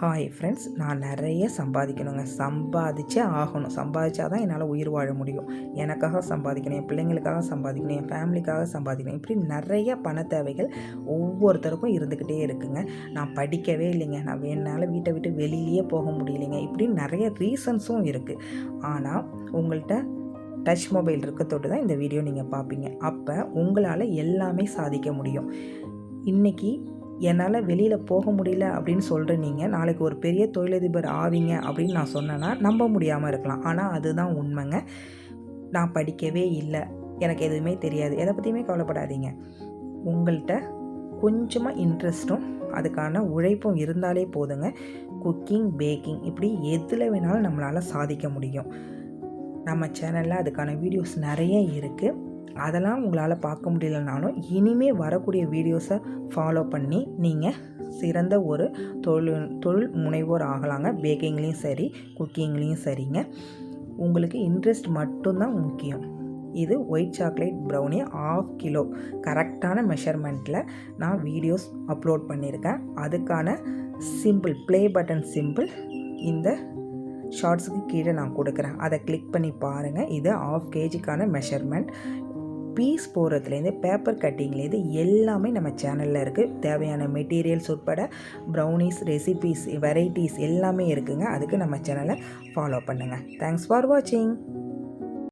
Hi friends நான் நிறைய சம்பாதிக்கணுங்க. சம்பாதிச்சே ஆகணும். சம்பாதிச்சா தான் என்னால் உயிர் வாழ முடியும். எனக்காக சம்பாதிக்கணும் என் பிள்ளைங்களுக்காக சம்பாதிக்கணும் என் ஃபேமிலிக்காக சம்பாதிக்கணும். இப்படி நிறைய பண தேவைகள் ஒவ்வொருத்தருக்கும் இருந்துக்கிட்டே இருக்குங்க. நான் படிக்கவே இல்லைங்க. நான் என்னால் வீட்டை விட்டு வெளியிலேயே போக முடியலைங்க. இப்படி நிறைய ரீசன்ஸும் இருக்குது ஆனால் உங்கள்கிட்ட டச் மொபைல் இருக்க தொட்டு தான் இந்த வீடியோ நீங்கள் பார்ப்பீங்க அப்போ உங்களால் எல்லாமே சாதிக்க முடியும். இன்றைக்கி என்னால் வெளியில் போக முடியல அப்படின்னு சொல்கிற நீங்கள் நாளைக்கு ஒரு பெரிய தொழிலதிபர் ஆவீங்க அப்படின்னு நான் சொன்னேன்னா நம்ப முடியாமல் இருக்கலாம். ஆனால் அதுதான் உண்மைங்க. நான் படிக்கவே இல்லை. எனக்கு எதுவுமே தெரியாது. எதை பற்றியுமே கவலைப்படாதீங்க. உங்கள்கிட்ட கொஞ்சமாக இன்ட்ரெஸ்ட்டும் அதுக்கான உழைப்பும் இருந்தாலே போதுங்க. குக்கிங் பேக்கிங் இப்படி எதில் வேணாலும் நம்மளால் சாதிக்க முடியும். நம்ம சேனலில் அதுக்கான வீடியோஸ் நிறைய இருக்குது அதெல்லாம் உங்களால் பார்க்க முடியலனாலும் இனிமேல் வரக்கூடிய வீடியோஸை ஃபாலோ பண்ணி நீங்கள் சிறந்த ஒரு தொழில் தொழில் முனைவோர் ஆகலாங்க. பேக்கிங்லேயும் சரி குக்கிங்லேயும் சரிங்க. உங்களுக்கு இன்ட்ரெஸ்ட் மட்டும்தான் முக்கியம். இது white chocolate brownie half kilo கரெக்டான மெஷர்மெண்ட்டில் நான் வீடியோஸ் அப்லோட் பண்ணியிருக்கேன். அதுக்கான சிம்பிள் ப்ளே பட்டன் சிம்பிள் இந்த ஷார்ட்ஸுக்கு கீழே நான் கொடுக்குறேன். அதை கிளிக் பண்ணி பாருங்கள் இது ஆஃப் கேஜிக்கான மெஷர்மெண்ட் பீஸ் போடுறதுலேருந்து பேப்பர் கட்டிங்லேருந்து எல்லாமே நம்ம சேனலில் இருக்குது தேவையான மெட்டீரியல்ஸ் உட்பட ப்ரௌனிஸ் ரெசிபீஸ் வெரைட்டிஸ் எல்லாமே இருக்குங்க. அதுக்கு நம்ம சேனலை ஃபாலோ பண்ணுங்கள் தேங்க்ஸ் ஃபார் வாட்சிங்.